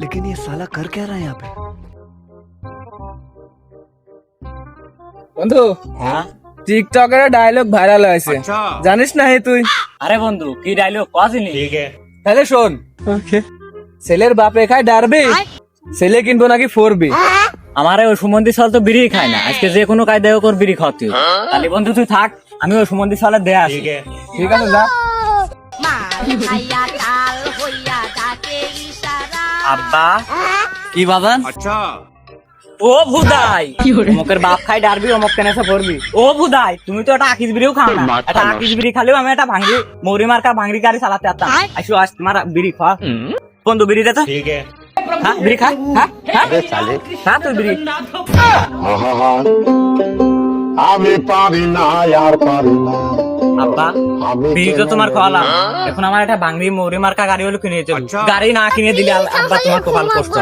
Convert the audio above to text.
लेकिन ये साला कर क्या रहा है यहाँ पे বন্ধু টিকটকের ডায়লগ ভাইরাল হয়েছে জানিস না হে তুই আরে বন্ধু কি ডাইলগ কাজিনি তাহলে শোন ছেলের বাপে খায় ডারবি ছেলে কিনবো নাকি ফোরবি আমার ওই সুমন্দি সাল তো বিড়ি খায় না আজকে যে কোনো কায়দায় ওর বিড়ি খাওয়াতে হবে। তাহলে বন্ধু তুই থাক আমি ওই সুমন্দি সালে দেয়া আসি ঠিক আছে যা আব্বা। কি বাবান ও ভুদাই। অমুকের বাপ খাই ডারবি অমুক কেন এসে পড়বি ও ভুদাই তুমি তো একটা আকিস বিড়িও খাও না। একটা আকিস বিড়ি খালেও আমি একটা ভাঙড়ি মৌরি মার্কা ভাঙড়ি গাড়ি চালাতে পারতাম আসো আজ তোমার বিড়ি খা বন্ধু বিড়ি দে তো। হ্যাঁ বিড়ি খা হ্যাঁ হ্যাঁ। তুই বিড়ি। আমি পারি না আর পারি না আব্বা বিড়ি তো তোমার খাওয়ালাম এখন আমার একটা বাংলি মৌরি মার্কা গাড়ি হলো কিনে গাড়ি না কিনে দিলে আব্বা তোমার কপাল কষ্ট